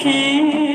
keep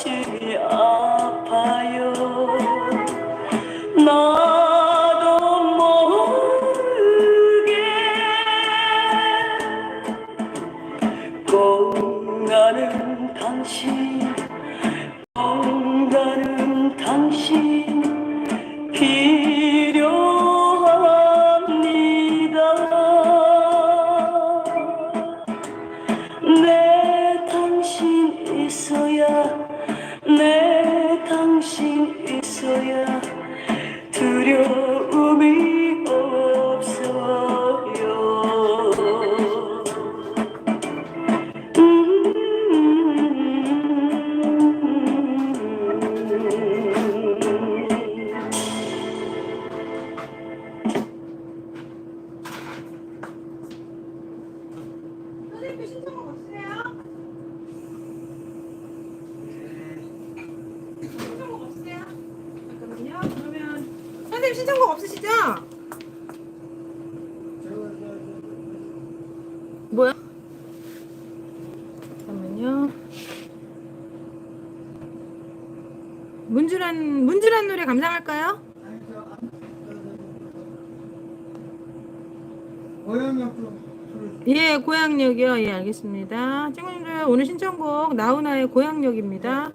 shoot. 문지란 문지란 노래 감상할까요? 예, 고향역이요. 예, 알겠습니다. 친구님들 오늘 신청곡 나훈아의 고향역입니다.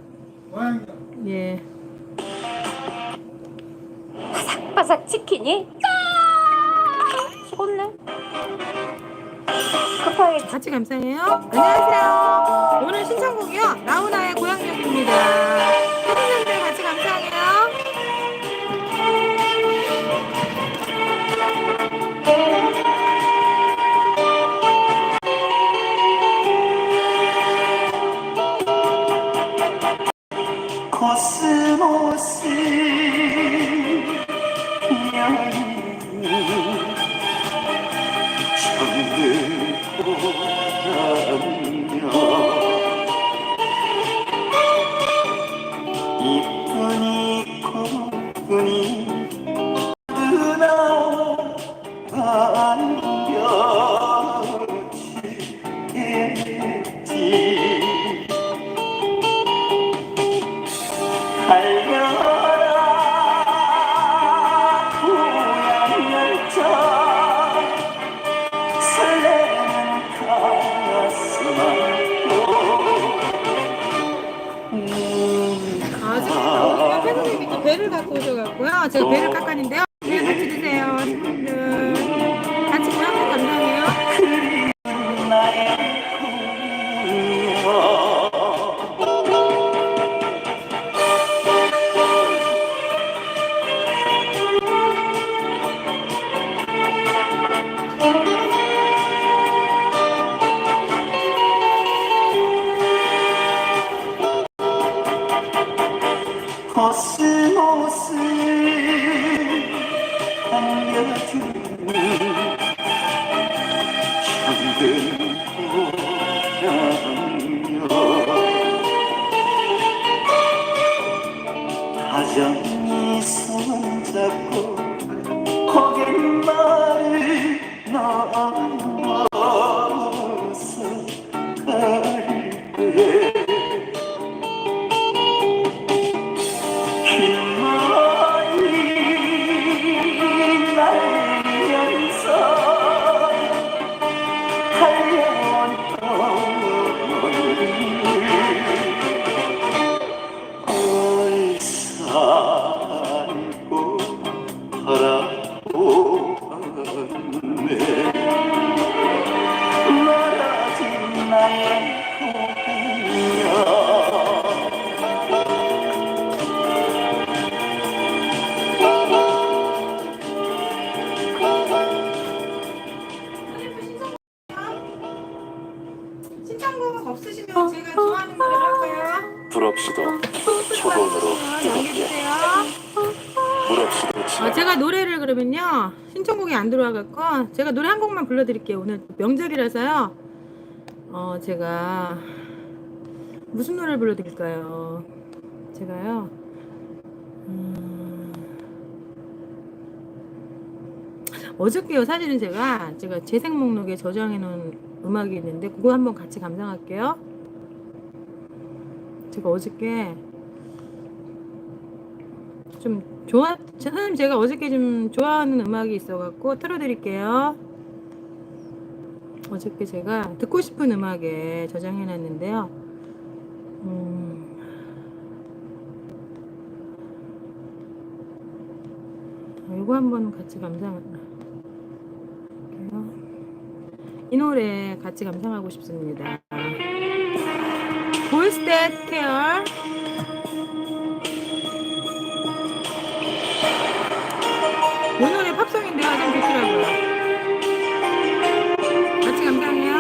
예. 바삭바삭 치킨이 시골래 급하게 같이 감상해요. 안녕하세요. 오늘 신청곡이요. 나훈아의 고향역입니다. 배를 갖고 오셔갖고요. 제가 배를 깎았는데요. 신청곡 없으시면 제가 좋아하는 노래 할까요? 불없이도 초본으로. 물없이도 어, 지나 제가 노래를 그러면요 신청곡이 안 들어와갖고 제가 노래 한 곡만 불러드릴게요. 오늘 명절이라서요. 어 제가 무슨 노래를 불러드릴까요? 제가요? 음, 어저께요 사실은 제가 제가 재생 목록에 저장해 놓은 음악이 있는데 그거 한번 같이 감상할게요 제가 어저께 좀 좋아 선생님 제가 어저께 좀 좋아하는 음악이 있어갖고 틀어드릴게요. 어저께 제가 듣고 싶은 음악에 저장해놨는데요. 음, 이거 한번 같이 감상할게요. 이 노래 같이 감상하고 싶습니다. That Care? 이 노래 팝송인데요. 좀 좋더라고요. 같이 감상해요.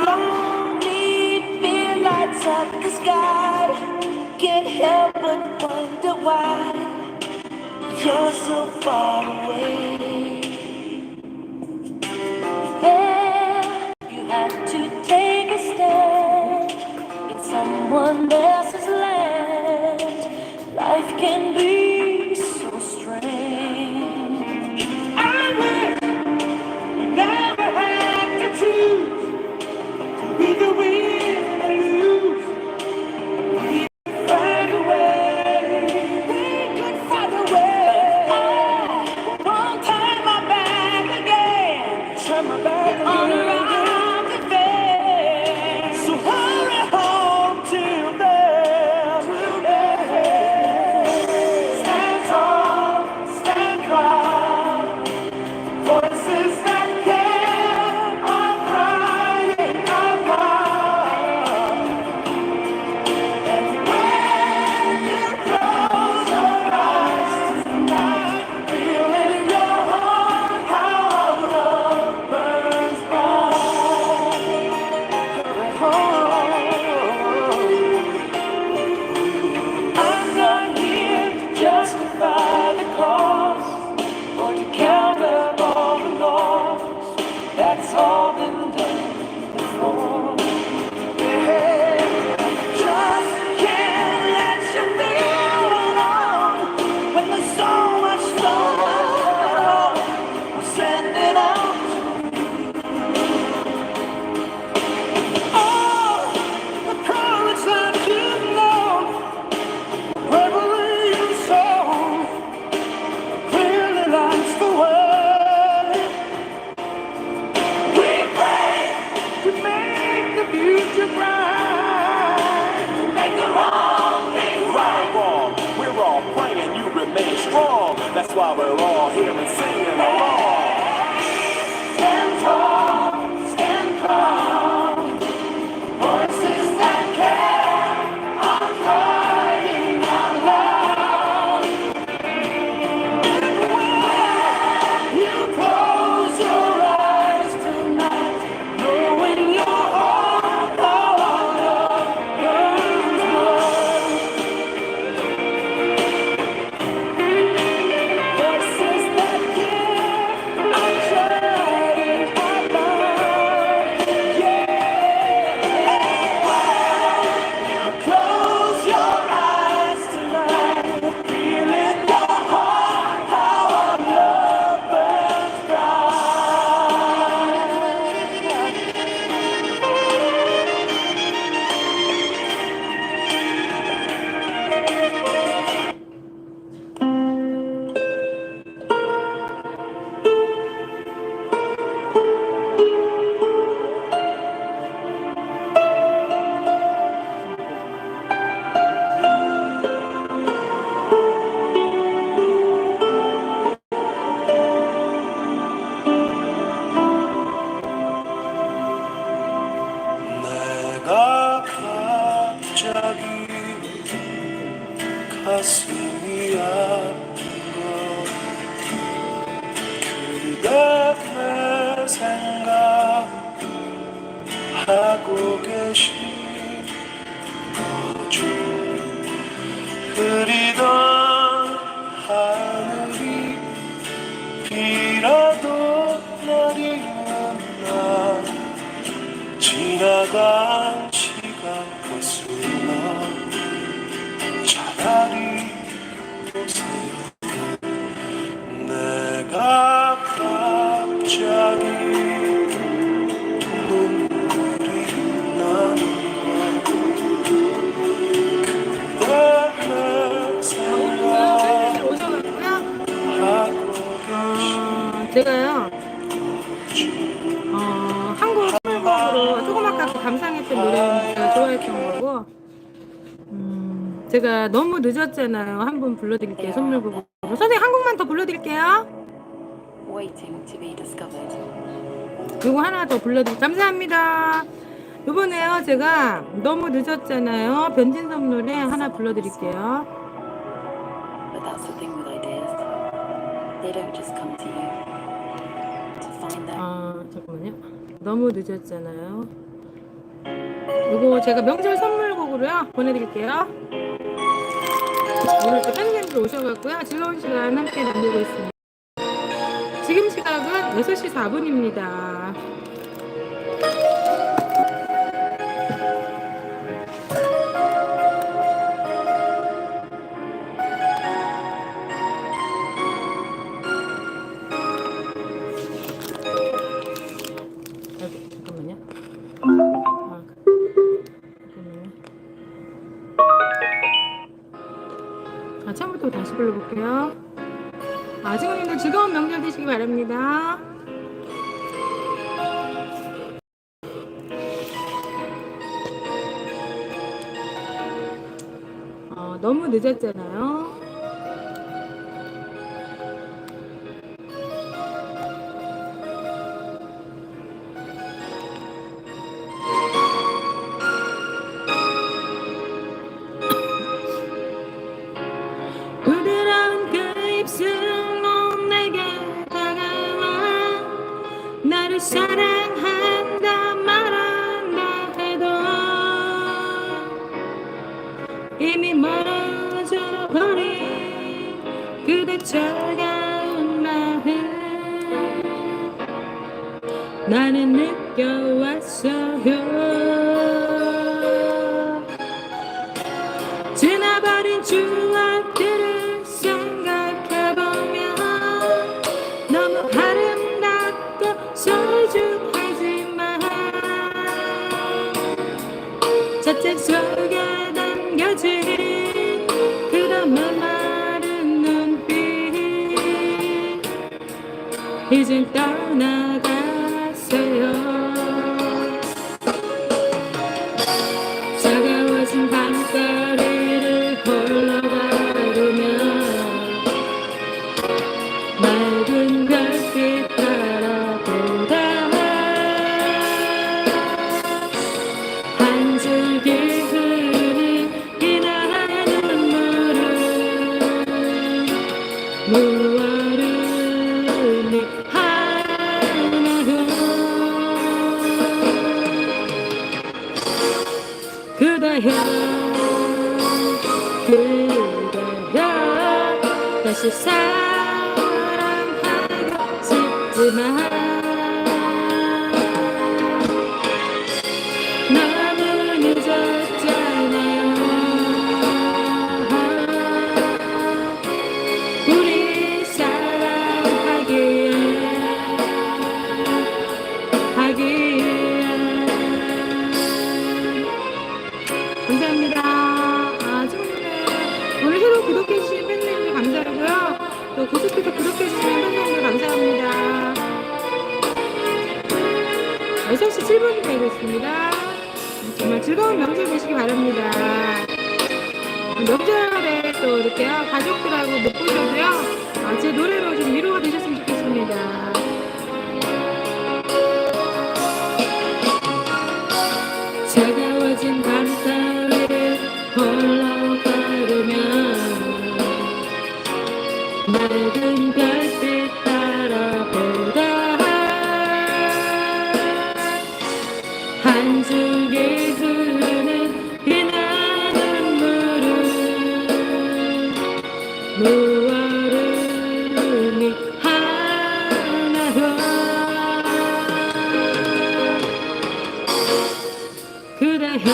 Why we're all here and singing along. 생각 어, 제가요. 어, 한국 선물곡으로 조그맣게 감상했던 노래는 제가 좋아했던 거고, 음, 제가 너무 늦었잖아요. 한분 불러드릴게요. 선물곡으로. 선생님 한 곡만 더 불러드릴게요. Waiting to be discovered. 요거 하나 더 불러드릴게요. 감사합니다. 요번에요, 제가 너무 늦었잖아요. 변진섭 노래 하나 불러드릴게요. But that's the thing with ideas. They don't just come to you. 아, 잠깐만요. 너무 늦었잖아요. 요거 제가 명절 선물 곡으로요. 보내드릴게요. 오늘 또 팬분들 오셔갖고요. 즐거운 시간 함께 나누고 있습니다. 지금 시각은 6시 4분입니다. 다시 불러볼게요. 아, 친구님들 즐거운 명절 되시기 바랍니다. 어, 너무 늦었잖아요. 추억들을 생각해보면 너무 아름답고 소중하지만 자책 속에 담겨진 그런 메마른 눈빛 다시 사랑하고 싶지만 6시 7분이 되고 있습니다. 정말 즐거운 명절 되시기 바랍니다. 명절에 또 이렇게요, 가족들하고 못 보셔도요, 아, 제 노래로 좀 위로가 되셨으면 좋겠습니다. 한 줄기 흐르는 이나 눈물은 무얼음이 하나요 그대여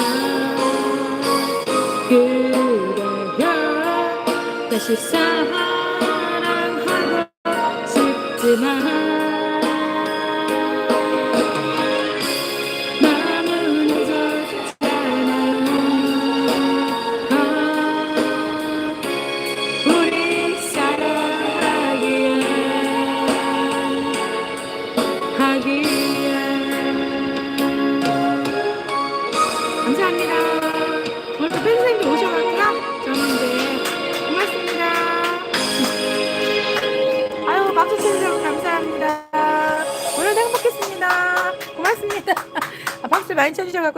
그대여 다시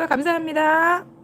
감사합니다.